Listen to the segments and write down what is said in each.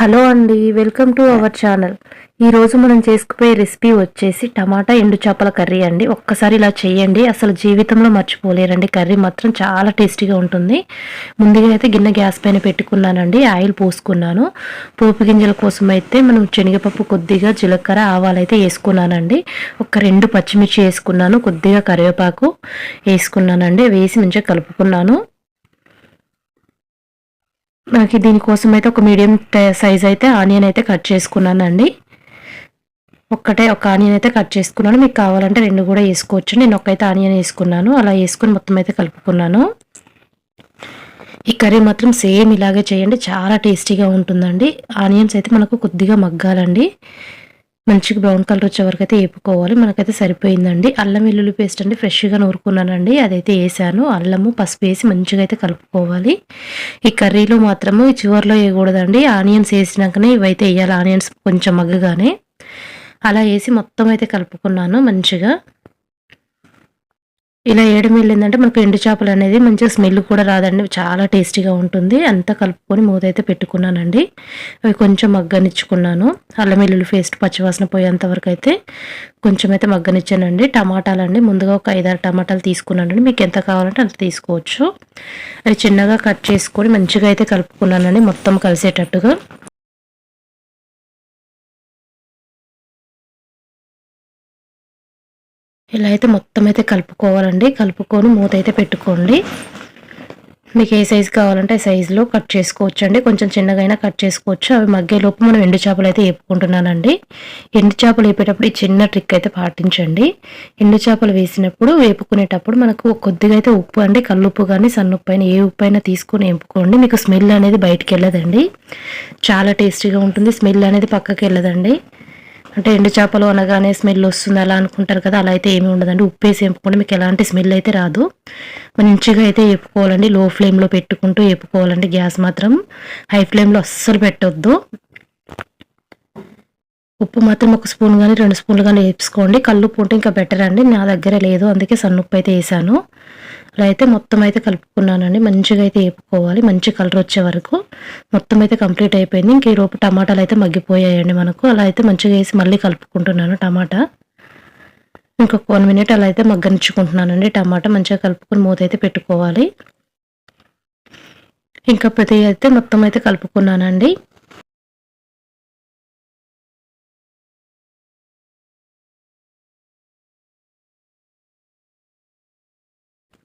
Hello అండి welcome to our channel. ఈరోజు మనం చేసుకుపోయే రెసిపీ వచ్చేసి టమాటా ఎండు చేపల కర్రీ అండి. ఒక్కసారి ఇలా చేయండి అసలు జీవితంలో మర్చిపోలేరండి. కర్రీ మాత్రం చాలా టేస్టీగా ఉంటుంది. ముందుగా అయితే గిన్నె గ్యాస్ పైన పెట్టుకున్నానండి ఆయిల్ పోసుకున్నాను. పోపు గింజల కోసం అయితే మనం శనగపప్పు కొద్దిగా జీలకర్ర ఆవాలు అయితే వేసుకున్నానండి. ఒక రెండు పచ్చిమిర్చి వేసుకున్నాను కొద్దిగా కరివేపాకు వేసుకున్నానండి. వేసి మంచిగా కలుపుకున్నాను. నాకు దీనికోసం అయితే ఒక మీడియం సైజ్ అయితే ఆనియన్ అయితే కట్ చేసుకున్నానండి. ఒక్కటే ఒక ఆనియన్ అయితే కట్ చేసుకున్నాను. మీకు కావాలంటే రెండు కూడా వేసుకోవచ్చు. నేను ఒక్కైతే ఆనియన్ వేసుకున్నాను. అలా వేసుకుని మొత్తం అయితే కలుపుకున్నాను. ఈ కర్రీ మాత్రం సేమ్ ఇలాగే చేయండి. చాలా టేస్టీగా ఉంటుందండి. ఆనియన్స్ అయితే మనకు కొద్దిగా మగ్గాలండి. మంచిగా బ్రౌన్ కలర్ వచ్చే వరకు అయితే వేపుకోవాలి. మనకైతే సరిపోయిందండి. అల్లం వెల్లుల్లి పేస్ట్ అండి ఫ్రెష్గా నూరుకున్నానండి. అదైతే వేసాను. అల్లము పసుపు వేసి మంచిగా అయితే కలుపుకోవాలి. ఈ కర్రీలో మాత్రము ఈ చివరిలో వేయకూడదండి. ఆనియన్స్ వేసినాకనే ఇవైతే వేయాలి. ఆనియన్స్ కొంచెం మగ్గగానే. అలా వేసి మొత్తం అయితే కలుపుకున్నాను మంచిగా. ఇలా వేయడం వెళ్ళిందంటే మనకు ఎండు చేపలు అనేది మంచిగా స్మెల్ కూడా రాదండి. చాలా టేస్టీగా ఉంటుంది. అంతా కలుపుకొని మూత అయితే పెట్టుకున్నానండి. అవి కొంచెం మగ్గనిచ్చుకున్నాను. అల్లం వెల్లుల్లి పేస్ట్ పచ్చివాసన పోయేంత వరకు అయితే కొంచెం అయితే మగ్గనిచ్చానండి. టమాటాలు అండి ముందుగా ఒక ఐదారు టమాటాలు తీసుకున్నానండి. మీకు ఎంత కావాలంటే అంత తీసుకోవచ్చు. అవి చిన్నగా కట్ చేసుకొని మంచిగా అయితే కలుపుకున్నానండి. మొత్తం కలిసేటట్టుగా. ఇలా అయితే మొత్తం అయితే కలుపుకోవాలండి. కలుపుకొని మూత అయితే పెట్టుకోండి. మీకు ఏ సైజు కావాలంటే ఆ సైజులో కట్ చేసుకోవచ్చు అండి కొంచెం చిన్నగైనా కట్ చేసుకోవచ్చు. అవి మగ్గేలోపు మనం ఎండు చేపలు అయితే వేపుకుంటున్నానండి ఎండు చేపలు వేపేటప్పుడు ఈ చిన్న ట్రిక్ అయితే పాటించండి. ఎండు చేపలు వేసినప్పుడు వేపుకునేటప్పుడు మనకు కొద్దిగా అయితే ఉప్పు అండి కల్లుప్పు కానీ సన్నుప్పు అయినా ఏ ఉప్పు అయినా తీసుకొని వేపుకోండి మీకు స్మెల్ అనేది బయటికి వెళ్ళదండి. చాలా టేస్టీగా ఉంటుంది. స్మెల్ అనేది పక్కకి వెళ్ళదండి. అంటే ఎండు చేపలు అనగానే స్మెల్ వస్తుంది అలా అనుకుంటారు కదా అలా అయితే ఏమి ఉండదండి. ఉప్పు వేసి వేపుకుంటే మీకు ఎలాంటి స్మెల్ అయితే రాదు. మంచిగా అయితే వేపుకోవాలండి. లో ఫ్లేమ్లో పెట్టుకుంటూ వేపుకోవాలండి గ్యాస్ మాత్రం. హై ఫ్లేమ్లో అస్సలు పెట్టొద్దు. ఉప్పు మాత్రం ఒక స్పూన్ కానీ రెండు స్పూన్లు కానీ వేసుకోండి కళ్ళు ఉంటే ఇంకా బెటర్ అండి నా దగ్గర లేదు అందుకే సన్నుప్పు అయితే వేసాను. అలా అయితే మొత్తం అయితే కలుపుకున్నానండి. మంచిగా అయితే వేపుకోవాలి మంచి కలర్ వచ్చే వరకు మొత్తం అయితే కంప్లీట్ అయిపోయింది. ఇంక ఈరోపు టమాటాలు అయితే మగ్గిపోయాయండి మనకు. అలా అయితే మంచిగా వేసి మళ్ళీ కలుపుకుంటున్నాను టమాటా. ఇంకొక వన్ మినిట్ అలా అయితే మగ్గనిచ్చుకుంటున్నానండి టమాటా. మంచిగా కలుపుకొని మూత అయితే పెట్టుకోవాలి. ఇంకా ప్రతి అయితే మొత్తం అయితే కలుపుకున్నానండి.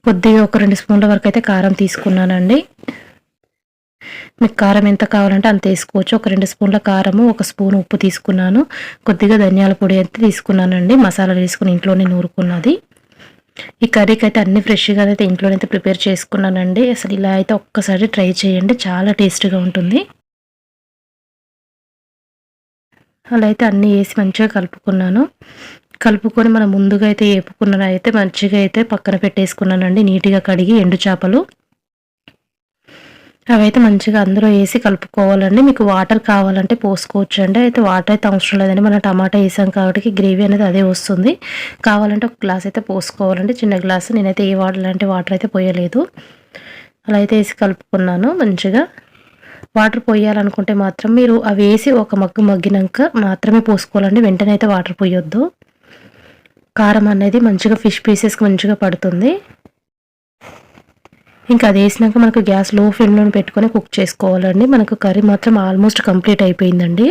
కొద్దిగా ఒక రెండు స్పూన్ల వరకు అయితే కారం తీసుకున్నానండి. మీకు కారం ఎంత కావాలంటే అంత వేసుకోవచ్చు. ఒక రెండు స్పూన్ల కారము ఒక స్పూన్ ఉప్పు తీసుకున్నాను. కొద్దిగా ధనియాల పొడి అయితే తీసుకున్నానండి. మసాలా తీసుకుని ఇంట్లోనే నూరుకున్నది. ఈ కర్రీకి అయితే అన్ని ఫ్రెష్గా అయితే ఇంట్లోనైతే ప్రిపేర్ చేసుకున్నానండి. అసలు ఇలా అయితే ఒక్కసారి ట్రై చేయండి. చాలా టేస్ట్గా ఉంటుంది. అలా అయితే అన్నీ వేసి మంచిగా కలుపుకున్నాను. కలుపుకొని మనం ముందుగా అయితే వేపుకున్న అయితే మంచిగా అయితే పక్కన పెట్టేసుకున్నానండి. నీట్గా కడిగి ఎండు చేపలు. అవైతే మంచిగా అందరూ వేసి కలుపుకోవాలండి. మీకు వాటర్ కావాలంటే పోసుకోవచ్చు అండి అయితే వాటర్ అయితే అవసరం లేదండి. మనం టమాటా వేసాం కాబట్టి గ్రేవీ అనేది అదే వస్తుంది. కావాలంటే ఒక గ్లాస్ అయితే పోసుకోవాలండి. చిన్న గ్లాసు. నేనైతే ఏ వాటర్ లాంటి వాటర్ అయితే పోయలేదు. అలా అయితే వేసి కలుపుకున్నాను మంచిగా. వాటర్ పోయాలనుకుంటే మాత్రం మీరు అవి వేసి ఒక మగ్గు మగ్గినాక మాత్రమే పోసుకోవాలండి. వెంటనే అయితే వాటర్ పోయొద్దు. కారం అనేది మంచిగా ఫిష్ పీసెస్కి మంచిగా పడుతుంది. ఇంకా అది వేసినాక మనకు గ్యాస్లో ఫ్లేమ్లో పెట్టుకొని కుక్ చేసుకోవాలండి. మనకు కర్రీ మాత్రం ఆల్మోస్ట్ కంప్లీట్ అయిపోయిందండి.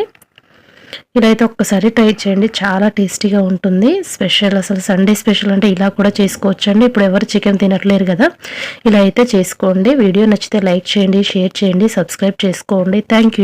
ఇలా అయితే ఒక్కసారి ట్రై చేయండి. చాలా టేస్టీగా ఉంటుంది. స్పెషల్ అసలు సండే స్పెషల్ అంటే ఇలా కూడా చేసుకోవచ్చండి. ఇప్పుడు ఎవరు చికెన్ తినట్లేరు కదా. ఇలా అయితే చేసుకోండి. వీడియో నచ్చితే లైక్ చేయండి షేర్ చేయండి సబ్స్క్రైబ్ చేసుకోండి. థ్యాంక్